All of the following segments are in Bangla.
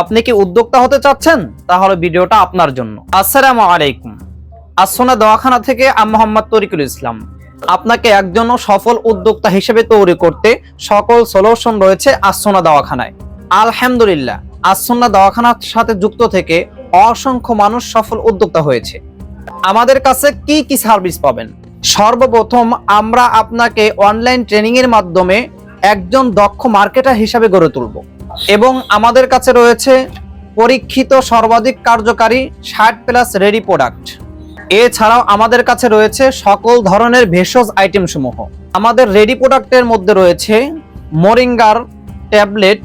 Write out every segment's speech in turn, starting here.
আপনি কি উদ্যোক্তা হতে চাচ্ছেন? তাহলে ভিডিওটা আপনার জন্য। আসসালামু আলাইকুম। আসোনা দওয়াখানা থেকে আমি মোহাম্মদ তরিকুল ইসলাম। আপনাকে একজন সফল উদ্যোক্তা হিসেবে তৈরি করতে সকল সলিউশন রয়েছে আসোনা দওয়াখানায়। আলহামদুলিল্লাহ আসোনা দওয়াখানার সাথে যুক্ত থেকে অসংখ্য মানুষ সফল উদ্যোক্তা হয়েছে। আমাদের কাছে কি কি সার্ভিস পাবেন? সর্বপ্রথম আমরা আপনাকে অনলাইন ট্রেনিং এর মাধ্যমে একজন দক্ষ মার্কেটার হিসাবে গড়ে তুলব। এবং আমাদের কাছে রয়েছে পরীক্ষিত সর্বাধিক কার্যকারী ষাট প্লাস রেডি প্রোডাক্ট। এছাড়াও আমাদের কাছে রয়েছে সকল ধরনের ভেষজ আইটেম সমূহ আমাদের রেডি প্রোডাক্টের মধ্যে রয়েছে মোরিঙ্গার ট্যাবলেট,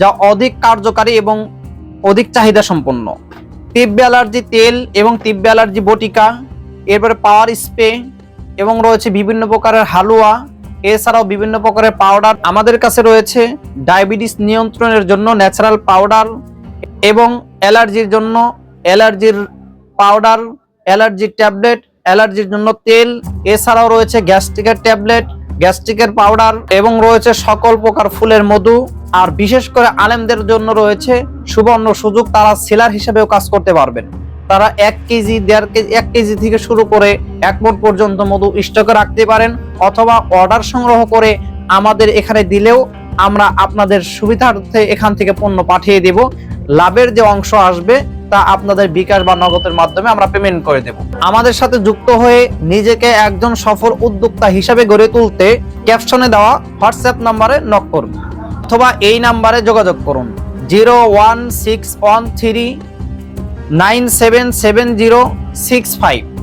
যা অধিক কার্যকারী এবং অধিক চাহিদা সম্পন্ন। তীব্র অ্যালার্জি তেল এবং তীব্র অ্যালার্জি বটিকা, এরপরে পাওয়ার স্প্রে এবং রয়েছে বিভিন্ন প্রকারের হালুয়া এছাড়াও বিভিন্ন প্রকারের পাউডার আমাদের কাছে রয়েছে ডায়াবেটিস নিয়ন্ত্রণের জন্য ন্যাচারাল পাউডার এবং অ্যালার্জির জন্য অ্যালার্জির পাউডার অ্যালার্জির ট্যাবলেট, অ্যালার্জির জন্য তেল, এছাড়াও রয়েছে গ্যাস্ট্রিকের ট্যাবলেট, গ্যাস্ট্রিকের পাউডার এবং রয়েছে সকল প্রকার ফুলের মধু। আর বিশেষ করে আলেমদের জন্য রয়েছে সুবর্ণ সুযোগ, তারা সেলার হিসেবেও কাজ করতে পারবেন। তারা এক কেজি, দেড় কেজি এক কেজি থেকে শুরু করে এক মন পর্যন্ত মধু স্টকে রাখতে পারেন অথবা অর্ডার সংগ্রহ করে আমাদের এখানে দিলেও আমরা আপনাদের সুবিধার্থে এখান থেকে পণ্য পাঠিয়ে দেব। লাভের যে অংশ আসবে তা আপনাদের বিকাশ বা নগদের মাধ্যমে আমরা পেমেন্ট করে দেব। আমাদের সাথে যুক্ত হয়ে নিজেকে একজন সফল উদ্যোক্তা হিসাবে গড়ে তুলতে ক্যাপশনে দেওয়া হোয়াটসঅ্যাপ নাম্বারে নক করুন অথবা এই নাম্বারে যোগাযোগ করুন। Zero one six one three nine seven seven zero six five.